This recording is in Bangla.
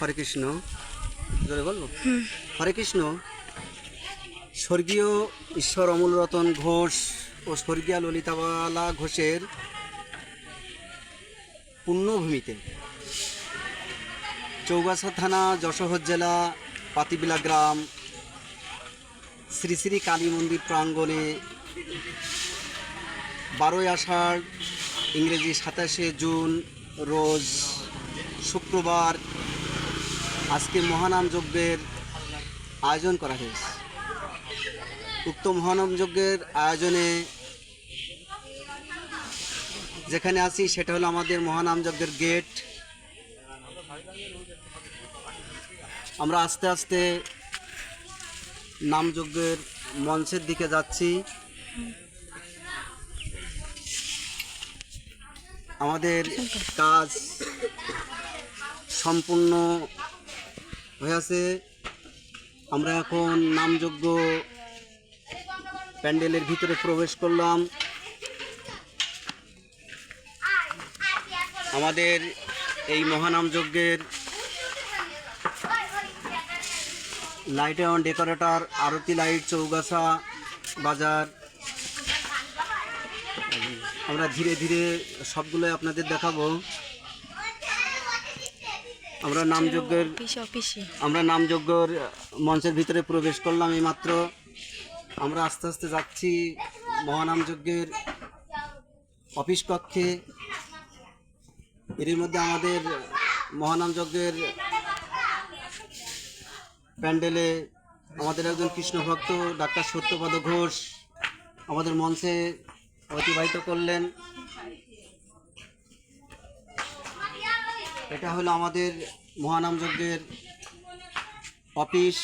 হরে কৃষ্ণ। জোরে বলব? হরে কৃষ্ণ। স্বর্গীয় ঈশ্বর অমূল রতন ঘোষ ও স্বর্গীয় ললিতাবালা ঘোষের পুণ্যভূমিতে চৌগাছা থানা যশোহর জেলা পাতিবিলা গ্রাম শ্রী শ্রী কালী মন্দির প্রাঙ্গণে বারোই আষাঢ় ইংরেজি সাতাশে জুন রোজ শুক্রবার আজকে মহানাম যজ্ঞের আয়োজন করা হয়েছে। উক্ত মহানাম যজ্ঞের আয়োজনে যেখানে আছি, সেটা হলো আমাদের মহানাম যজ্ঞের গেট। আমরা আস্তে আস্তে নামযজ্ঞের মঞ্চের দিকে যাচ্ছি। আমাদের কাজ সম্পূর্ণ হয়ে আছে। আমরা এখন নামযজ্ঞ প্যান্ডেলের ভিতরে প্রবেশ করলাম। আমাদের এই মহানাম যজ্ঞের light on decorator Aarti light Chaugachha বাজার। আমরা ধীরে ধীরে সবগুলোই আপনাদের দেখাবো। আমরা নামযজ্ঞের অফিস অফিসে আমরা নামযজ্ঞর মঞ্চের ভিতরে প্রবেশ করলাম এইমাত্র। আমরা আস্তে আস্তে যাচ্ছি মহানামযজ্ঞের অফিস কক্ষে। এর মধ্যে আমাদের মহানামযজ্ঞের প্যান্ডেলে আমাদের একজন কৃষ্ণ ভক্ত ডাক্তার সত্যপদ ঘোষ আমাদের মঞ্চে অতিবাহিত করলেন। এটা হলো আমাদের মহানাম যজ্ঞের অফিস।